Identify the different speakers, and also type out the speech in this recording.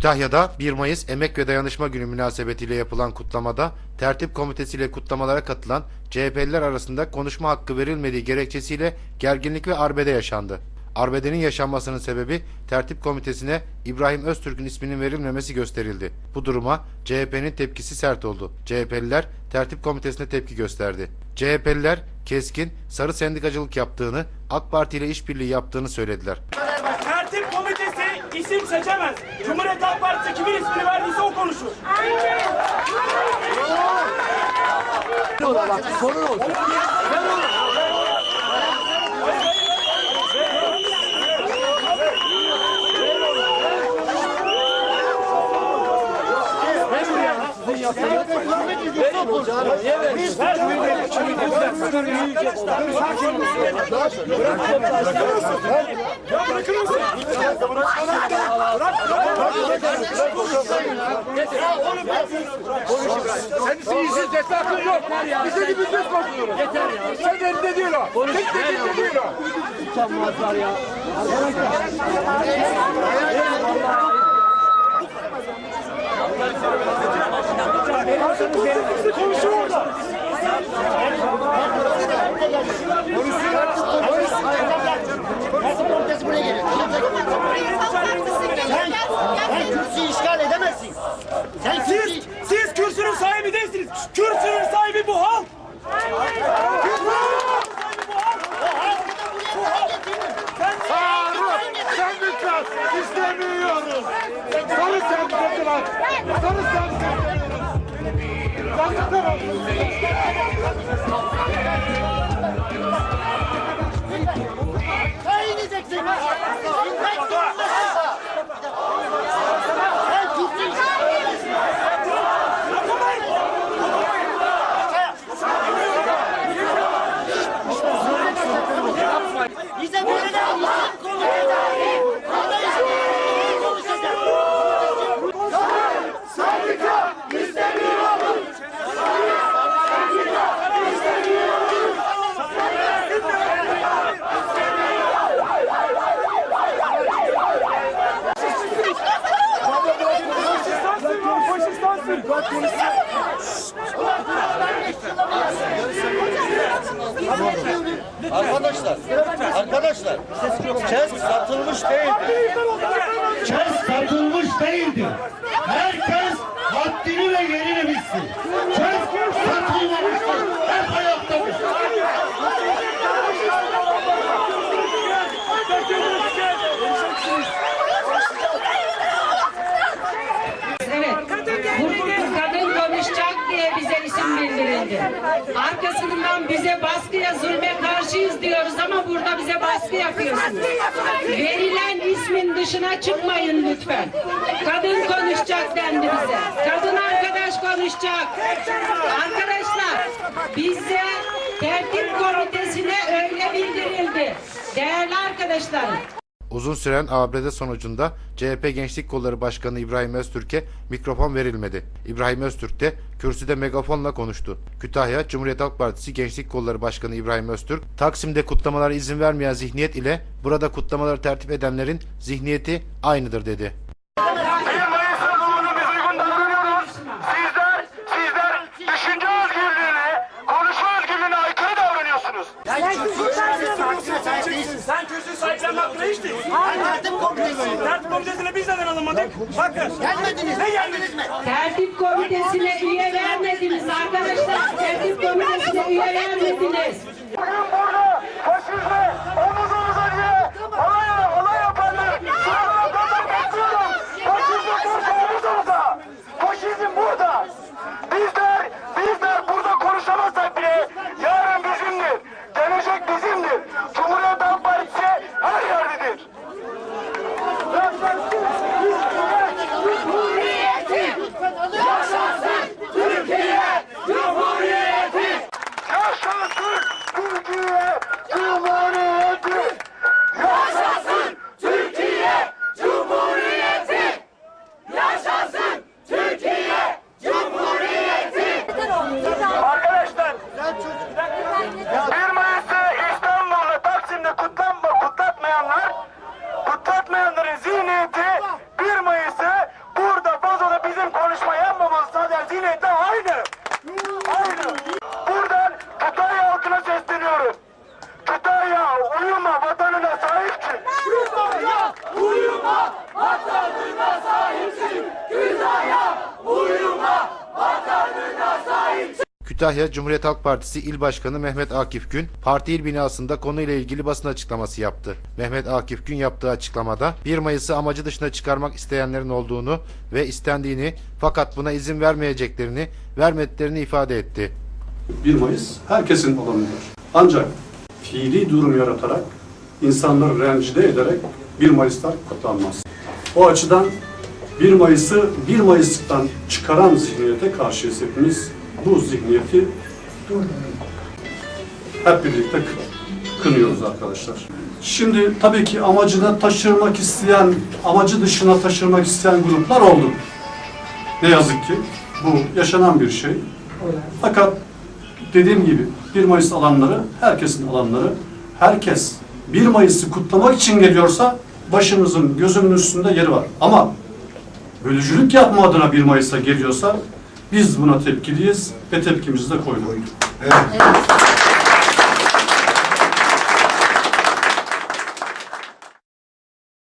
Speaker 1: Kütahya'da 1 Mayıs Emek ve Dayanışma Günü münasebetiyle yapılan kutlamada tertip komitesiyle kutlamalara katılan CHP'liler arasında konuşma hakkı verilmediği gerekçesiyle gerginlik ve arbede yaşandı. Arbedenin yaşanmasının sebebi tertip komitesine İbrahim Öztürk'ün isminin verilmemesi gösterildi. Bu duruma CHP'nin tepkisi sert oldu. CHP'liler tertip komitesine tepki gösterdi. CHP'liler keskin sarı sendikacılık yaptığını, AK Parti ile işbirliği yaptığını söylediler.
Speaker 2: İsim seçemez. Cumhuriyet Halk Partisi kimin ismini verdiyse o konuşur.
Speaker 3: Senin ceza hakkın yok. Bize gibi konuşuyoruz. Yeter ya. Sen elinde değil o. Tek tek elinde değil o.
Speaker 2: Konuşuyor orada.
Speaker 4: Sen
Speaker 3: istemiyoruz. Sarı sendikatçılar. Sarı sendikatçılar. Yazıklar olsun.
Speaker 4: Sen ineceksin. İnmek zorundasın. Sen kürsüyü işgal edemezsin. Bize verilen isim konuşacak. Burada isim konuşacak.
Speaker 2: Faşistansın lan faşistansın.
Speaker 5: Arkadaşlar, arkadaşlar, kes satılmış değildir. Kes satılmış değildir. Herkes haddini ve yerini bilsin. Kes satılmamıştır. Hep ayaktadır.
Speaker 6: Evet. Burada kadın konuşacak diye bize isim bildirildi. Arkasından bize baskıya, zulme karşıyız diyoruz ama burada bize baskı yapıyorsunuz. Verilen ismin dışına çıkmayın lütfen. Kadın konuşacak dendi bize. Kadın arkadaş konuşacak. Arkadaşlar bize tertip komitesine öyle bildirildi. Değerli arkadaşlarım.
Speaker 1: Uzun süren ABD sonucunda CHP Gençlik Kolları Başkanı İbrahim Öztürk'e mikrofon verilmedi. İbrahim Öztürk de kürsüde megafonla konuştu. Kütahya Cumhuriyet Halk Partisi Gençlik Kolları Başkanı İbrahim Öztürk, Taksim'de kutlamalara izin vermeyen zihniyet ile burada kutlamaları tertip edenlerin zihniyeti aynıdır dedi.
Speaker 2: Alınmadık? Bakın.
Speaker 4: Gelmediniz.
Speaker 2: Ne gelmediniz?
Speaker 6: Tertip komitesine üye vermediniz arkadaşlar. Tertip komitesine üye vermediniz.
Speaker 3: Bugün burada faşizme çalışmayan babasına derdiyle de aynı. Aynı. Buradan Kütahya halkına sesleniyorum. Kütahya uyuma vatanına sahip çık. Kütahya uyuma vatanına
Speaker 1: Kütahya Cumhuriyet Halk Partisi İl Başkanı Mehmet Akif Gün, parti il binasında konuyla ilgili basın açıklaması yaptı. Mehmet Akif Gün yaptığı açıklamada 1 Mayıs'ı amacı dışına çıkarmak isteyenlerin olduğunu ve istendiğini fakat buna izin vermeyeceklerini, vermediklerini ifade etti.
Speaker 7: 1 Mayıs herkesin alanıdır. Ancak fiili durum yaratarak, insanları rencide ederek 1 Mayıs'lar kutlanmaz. O açıdan 1 Mayıs'ı 1 Mayıs'tan çıkaran zihniyete karşıyız hepimiz. Bu zihniyeti hep birlikte kı- kınıyoruz arkadaşlar. Şimdi tabii ki amacına taşırmak isteyen, amacı dışına taşırmak isteyen gruplar oldu. Ne yazık ki bu yaşanan bir şey. Fakat dediğim gibi 1 Mayıs alanları, herkesin alanları, herkes 1 Mayıs'ı kutlamak için geliyorsa başımızın, gözümün üstünde yeri var. Ama bölücülük yapma adına 1 Mayıs'a geliyorsa biz buna tepkiliyiz ve tepkimizi de koyduk.